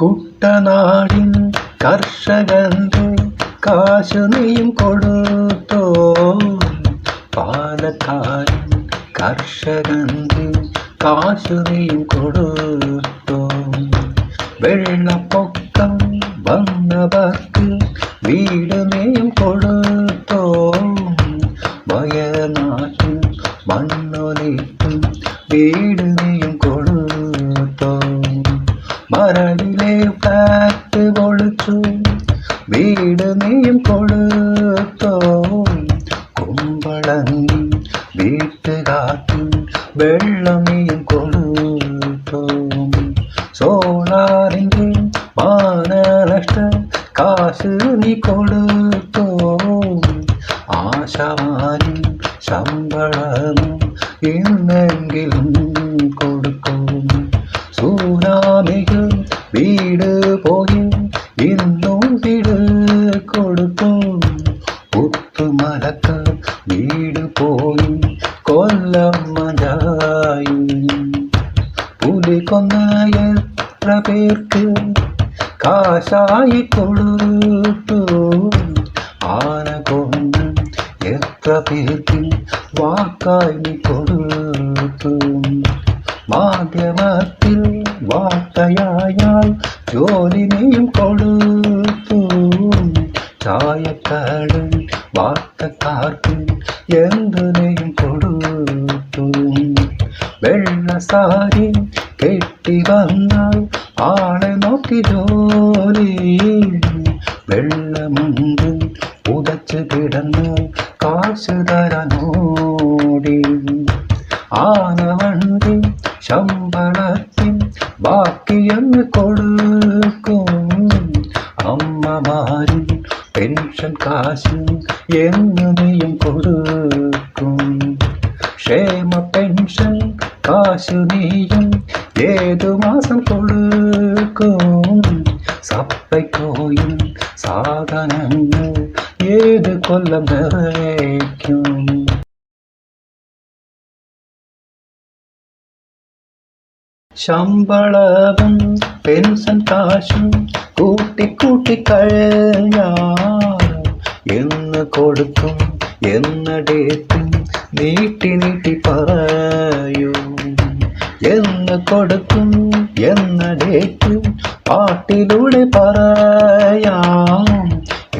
കുട്ടനാടിൻ കർഷകന്റെ കാശു നീയും കൊടുത്തോ? പാലക്കാരൻ കർഷകന്റെ കാശു നീയും കൊടുത്തോ? വെള്ളപ്പൊക്കം വന്നവർക്ക് വീട് കാശ് നീ കൊടുത്തോ ആശമാരി ശമ്പളവും എന്നെങ്കിലും കൊടുക്കും സുനാമികൾ വീട് പോയി ഇന്നും വീട് കൊടുക്കും പുത്തുമലക്ക് വീട് പോയി കൊല്ലം മജായി പുലി കൊന്ന എത്ര പേർക്ക് കാശായി കൊടുത്തു ആന കൊന്ന് എത്ര പേർക്ക് വാക്കായി നീ കൊടുത്തു മാധ്യമത്തിൽ വാർത്തയായാൽ ജോലി നീയും കൊടുത്തു ചായക്കടൽ വാർത്തക്കാർക്ക് എന്തിനേയും കൊടുത്തു വെള്ളസാരി കെട്ടി വന്നാൽ ആളെ നോക്കി ജോലി വെള്ളമുണ്ട് ഉദച്ച് കിടന്ന് കാശ് തരനോടി ആനവണ്ടി ശമ്പളത്തിൽ ബാക്കിയെന്ന് കൊടുക്കും. അമ്മമാരും പെൻഷൻ കാശ് എങ്ങനെയും കൊടുക്കും. ക്ഷേമ പെൻഷൻ കാശ് നീയും ഏതു മാസം കൊടുക്കും? സപ്പയ്ക്കോയും സാധനങ്ങൾ ഏത് കൊല്ലം നിറയ്ക്കും ശമ്പളവും പെൻഷൻ കാശും കൂട്ടിക്കൂട്ടി കഴിഞ്ഞാൽ എന്ന് കൊടുക്കും എന്നടേത്തും നീട്ടി നീട്ടി പറയൂ. എന്ന് കൊടുക്കും എന്ന ഡേറ്റും പാട്ടിലൂടെ പറയാം.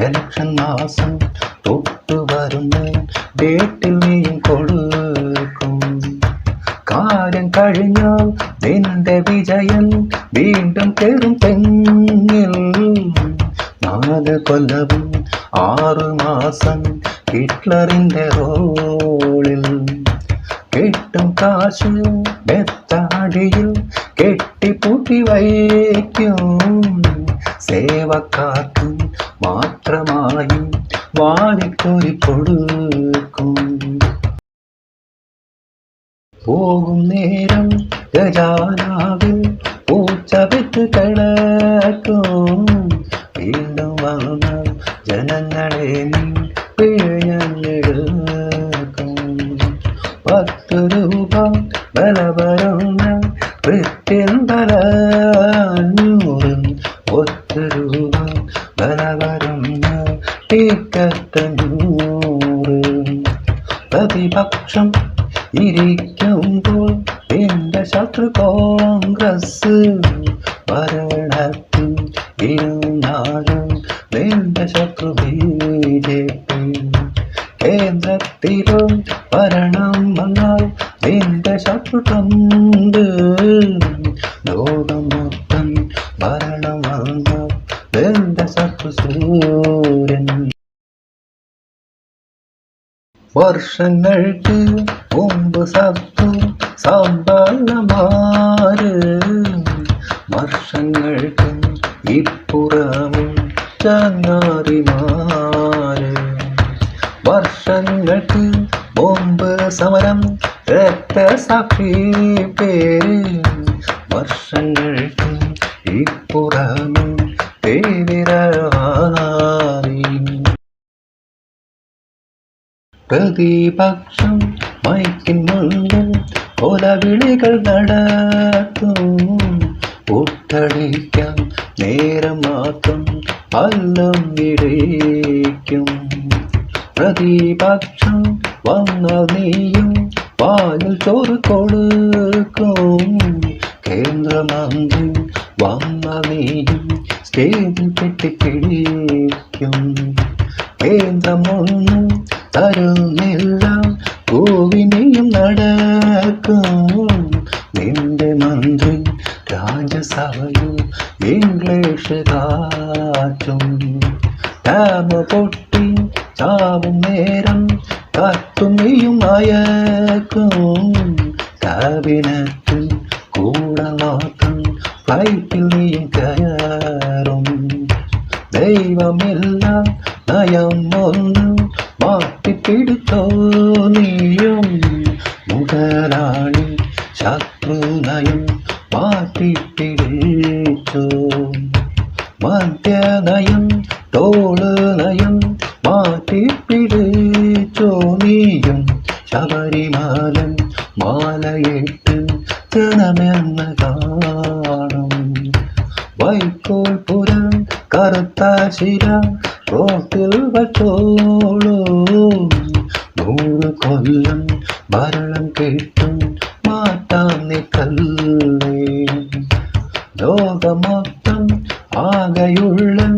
എലക്ഷൻ മാസം തൊട്ടു വരുന്ന. ഡേറ്റിൽ നീയും കൊടുക്കും. കാര്യം കഴിഞ്ഞാൽ നിന്റെ വിജയം വീണ്ടും കയറും തെങ്ങിൽ. നാല് കൊല്ലവും ആറു മാസം ഹിറ്റ്ലറിന്റെ റോളിൽ കെട്ടും കാശ് മെത്താടിയിൽ കെട്ടിപ്പൂട്ടി വയ്ക്കും. സേവക്കാർക്ക് മാത്രമായി വാരിക്കോരി കൊടുക്കും. പോകും നേരം ഗജാനാവിൽ പൂച്ച വിത്ത് കിടക്കും. വീണ്ടും വന്ന ജനങ്ങളെ നീ ഒത്ത് രൂപ വില വരുന്ന പ്രതിപക്ഷം ഇരിക്കുമ്പോൾ എന്റെ ശത്രു കോൺഗ്രസ് ഭരണത്തിൽ ഇരുന്നാലും എന്റെ ശത്രു ബി ജെ പി. കേന്ദ്രത്തിലും ഭരണം വന്നാൽ എന്റെ ലോകം മൊത്തം ഭരണം വന്ന. ശത്രു സൂര്യൻ വർഷങ്ങൾക്ക് മുമ്പ് സത്തു സമ്പന്നമാര്. വർഷങ്ങൾക്ക് ഇപ്പുറമും ചങ്ങാറിമാര് വർഷങ്ങൾക്ക് മുമ്പ് സമരം രക്തസാക്ഷി പ്രതിപക്ഷം മൈക്കിൻ മുന്നിൽ വിളികൾ നടത്തും. ഒട്ടടിക്കാൻ നേരം മാത്രം പല്ലം ഇടയ്ക്കും പ്രതിപക്ഷം വന്ന നീയും പാലിൽ ചോറ് കൊടുക്കും. കേന്ദ്രമന്ത്രി വന്ന നീയും സ്റ്റേജിൽ കെട്ടിപ്പിടിക്കും. കേന്ദ്രമൊന്നും തരുന്നില്ല ഗോവിനെയും നടക്കും. നിന്റെ മന്ത്രി രാജ്യസഭയിൽ ഇംഗ്ലീഷ് കാറ്റും. ഡാമ് പൊട്ടി ചാവും നേരം കത്തും നീയും അയക്കും കാബിനത്തിൽ കൂടെ മാത്രം ഫ്ലൈറ്റിൽ നീ കയറും. ദൈവമെല്ലാം നയം ഒന്ന് മാറ്റിപ്പിടുത്തോ നീയും. മുതലാളി ശത്രു നയം മാറ്റിപ്പിടിച്ചോ. മദ്യനയം തോൾ നയം മാറ്റിപ്പിടിച്ചോ നീയും ശബരിമലൻ മാലയിട്ട് ജനമെന്ന് കാണും. വൈക്കോൽ പുരം കറുത്ത ശിര റോട്ടിൽ വച്ചോളൂ നൂറ് കൊല്ലം ഭരണം കിട്ടും മാറ്റാൻ നിക്കല്ലേ. ലോകമൊത്തം ആകെയുള്ള